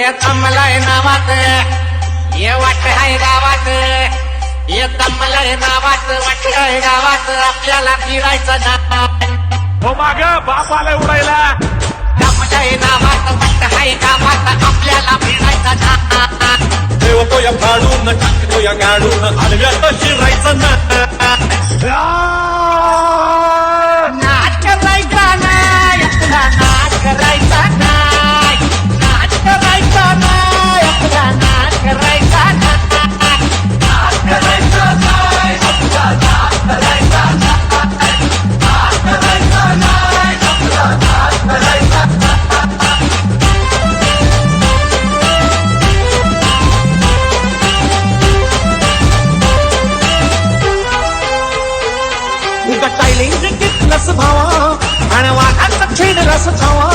जी ये तमलय नावात ये वाट आहे गावात. ये तमलय नावात वाट आहे गावात. आपल्याला फिरायचं ना हो माग बाप आलाय उडायला. तमलय नावात वाट आहे गावात. आपल्याला फिरायचं ना ठेवतो या फाडून टाकतो या गाडून. आडव्यात शिरायचं ना उगा चायलिंग घेतलंस भावा आणि वाघात छेडलास खावा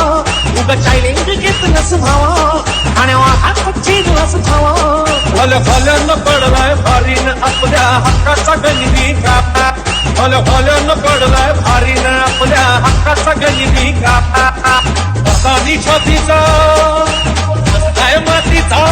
उगा चायलिंग घेतलंस भावा आणि वाघात छेडलास खावा भल भल्यानं पडलाय भारीन आपल्या हक्काचा गणिती कापा भल भल्यानं पडलाय भारीन आपल्या हक्काचा गणिती कापा असानी छातीचा काय मातीचा.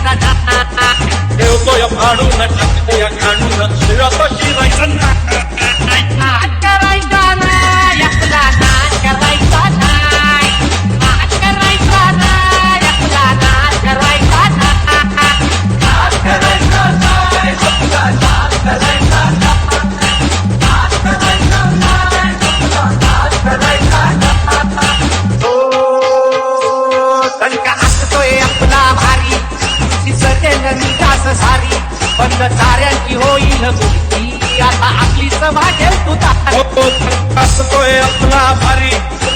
आपल्याला फिरायचं ना ठेवतो या फाडून टाकतो या काढून शिरात शिरायचं ना नाच करायचा नाही हो, असतोय आपला भारी.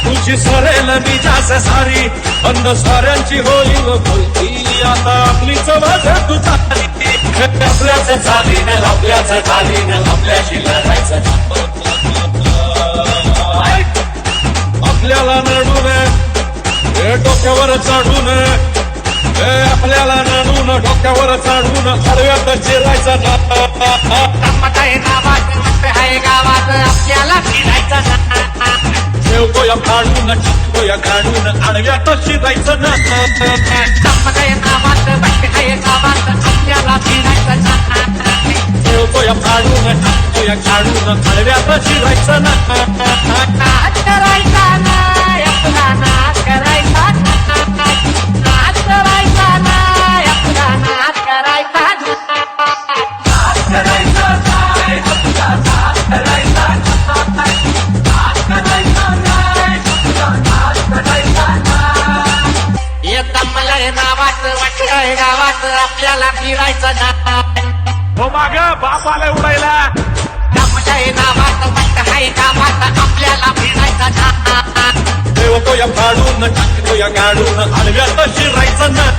तुझी सरेल मी जास सारी. बंद साऱ्यांची व बोलती आता आपली चवाज तू चाली आपल्याच चालीन आपल्याच न आपल्याशी लढायचं आपल्याला नडू हे डोक्यावर चढू हे आपल्याला नडून डोक्यावर चढून हळव्यात चिरायचं मस्त आहे गावात आपल्याला फिरायचं ना. ठेवतो फाडून टाकतो या काढून आडव्यात शिरायचं ना. तमलय नावात वाटय गावात आपल्याला फिरायचं नाही. हो माग बाप आलाय उडायला. तमलय नावात वाट आहे गावात आपल्याला फिरायचं नाही. ठेवतो या फाडून टाकतो या काढून आडव्यात शिरायचं ना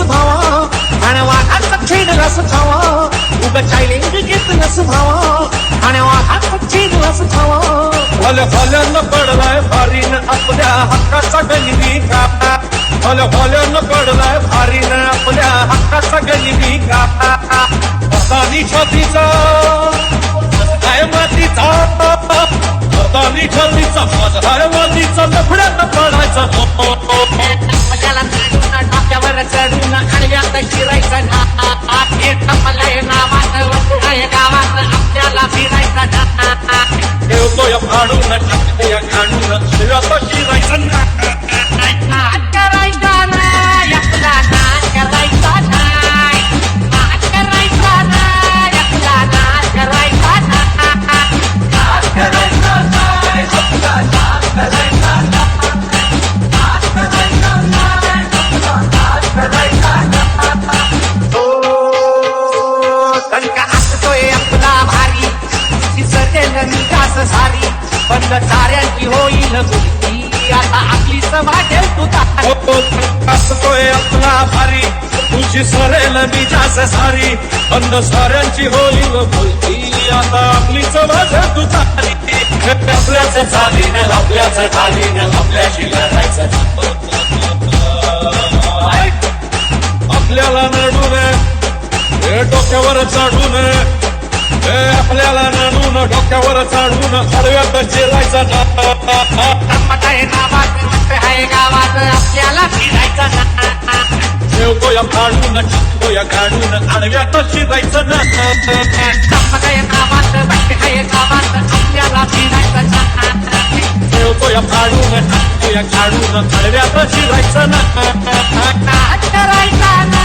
घेतलंस भावा आणि वाघात रस खावा उगा चायलिंग घेतलंस भावा आणि वाघात रस खावा भल भल्यानं पडलाय भारीन आपल्या हक्काचा गणिती कापा भल भल्यानं पडलाय भारीन आपल्या हक्काचा गलिबी कापा असानी छातीचा काय मातीचा? असानी छातीचा माझा मातीचा ठेवतो या फाडून उद्या साऱ्यांची होईल मुक्ती आता आपली सभा ठेव तू तारी. हो असतोय आपला भारी. तुझी सरेल मी जास सारी. अन्न साऱ्यांची होईल बोलती आता आपलीच माझ तू चाली आपल्याच चालीनं आपल्याच ढालीनं आपल्याशी लढायचं आपल्याला नडून हे डोक्यावर चढून हे आपल्याला डोक्यावर चढून हळव्यात चिरायचा ना. टप्पट आहे गावात आपल्याला फिरायचं ना ठेवतोय काढून ठेवतोय काढून आडव्यात शिरायचं ना टप्पट गावात आपल्याला फिरायचं ना. ठेवतोय काढून ठेवतोय काढून आडव्यात शिरायचं ना. करायचा